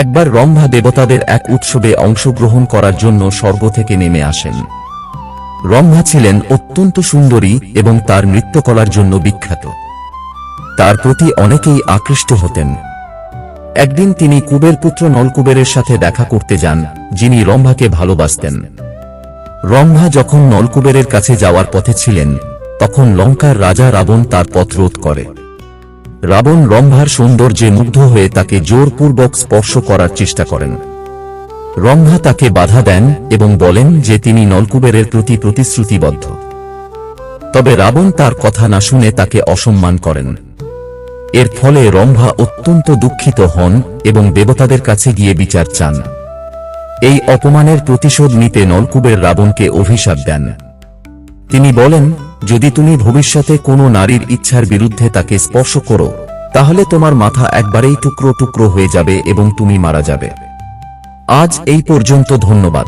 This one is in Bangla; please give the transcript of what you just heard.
একবার রম্ভা দেবতাদের এক উৎসবে অংশগ্রহণ করার জন্য স্বর্গ থেকে নেমে আসেন। রম্ভা ছিলেন অত্যন্ত সুন্দরী এবং তার নৃত্যকলার জন্য বিখ্যাত। তার প্রতি অনেকেই আকৃষ্ট হতেন। একদিন তিনি কুবের পুত্র নলকুবেরের সাথে দেখা করতে যান, যিনি রম্ভাকে ভালোবাসতেন। রম্ভা যখন নলকুবেরের কাছে যাওয়ার পথে ছিলেন, তখন লঙ্কার রাজা রাবণ তার পথ রোধ করে। রাবণ রম্ভার সৌন্দর্যে মুগ্ধ হয়ে তাকে জোরপূর্বক স্পর্শ করার চেষ্টা করেন। রম্ভা তাকে বাধা দেন এবং বলেন যে তিনি নলকুবেরের প্রতি প্রতিশ্রুতিবদ্ধ। তবে রাবণ তার কথা না শুনে তাকে অসম্মান করেন। এর ফলে রম্ভা অত্যন্ত দুঃখিত হন এবং দেবতাদের কাছে গিয়ে বিচার চান। এই অপমানের প্রতিশোধ নিতে নলকুবের রাবণকে অভিশাপ দেন। তিনি বলেন যদি তুমি ভবিষ্যতে কোনো নারীর ইচ্ছার বিরুদ্ধে তাকে স্পর্শ করো, তাহলে তোমার মাথা একবারেই টুকরো টুকরো হয়ে যাবে এবং তুমি মারা যাবে। আজ এই পর্যন্ত ধন্যবাদ।